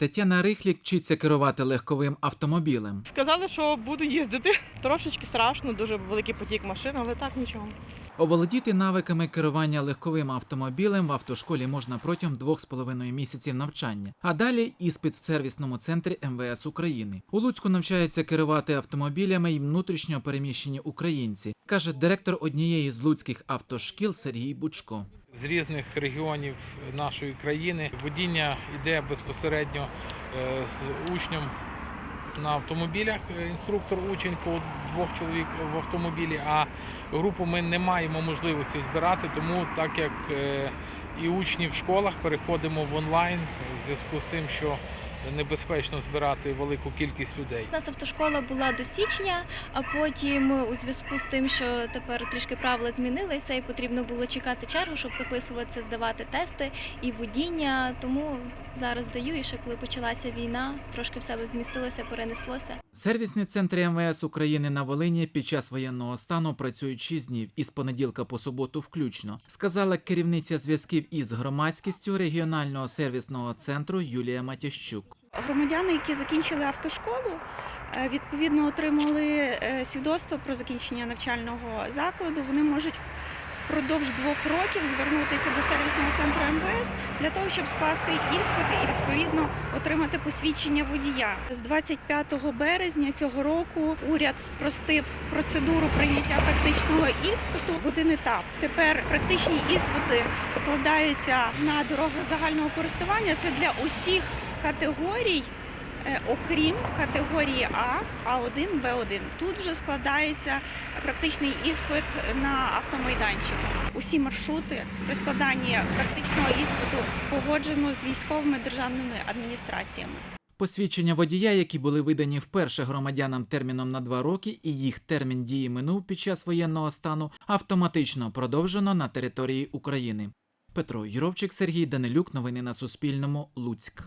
Тетяна Рихлік вчиться керувати легковим автомобілем. Сказали, що буду їздити. Трошечки страшно, дуже великий потік машин, але так нічого. Оволодіти навиками керування легковим автомобілем в автошколі можна протягом двох з половиною місяців навчання, а далі іспит в сервісному центрі МВС України. У Луцьку навчаються керувати автомобілями й внутрішньо переміщені українці, каже директор однієї з луцьких автошкіл Сергій Бучко. з різних регіонів нашої країни. Водіння йде безпосередньо е, з учнем на автомобілях. Е, Інструктор учень по двох чоловік в автомобілі. А групу ми не маємо можливості збирати, тому так як е, і учні в школах переходимо в онлайн в зв'язку з тим, що небезпечно збирати велику кількість людей. У нас автошкола була до січня, а потім у зв'язку з тим, що тепер трішки правила змінилися, і потрібно було чекати чергу, щоб записуватися, здавати тести і водіння. Тому зараз даю. І ще коли почалася війна, трошки в себе змістилося, перенеслося. Сервісні центри МВС України на Волині під час воєнного стану працюють 6 днів із понеділка по суботу включно, сказала керівниця зв'язків із громадськістю регіонального сервісного центру Юлія Матящук. Громадяни, які закінчили автошколу, е, відповідно отримали е, свідоцтво про закінчення навчального закладу. Вони можуть впродовж двох років звернутися до сервісного центру МВС для того, щоб скласти іспити і відповідно отримати посвідчення водія. З 25 березня цього року уряд спростив процедуру прийняття практичного іспиту в один етап. Тепер практичні іспити складаються на дорогах загального користування. Це для усіх категорій, е, окрім категорії А, А1, Б1. Тут вже складається практичний іспит на автомайданчику. Усі маршрути при складанні практичного іспиту погоджено з військовими державними адміністраціями. Посвідчення водія, які були видані вперше громадянам терміном на два роки, і їх термін дії минув під час воєнного стану, автоматично продовжено на території України. Петро Юровчик, Сергій Данилюк. Новини на Суспільному. Луцьк.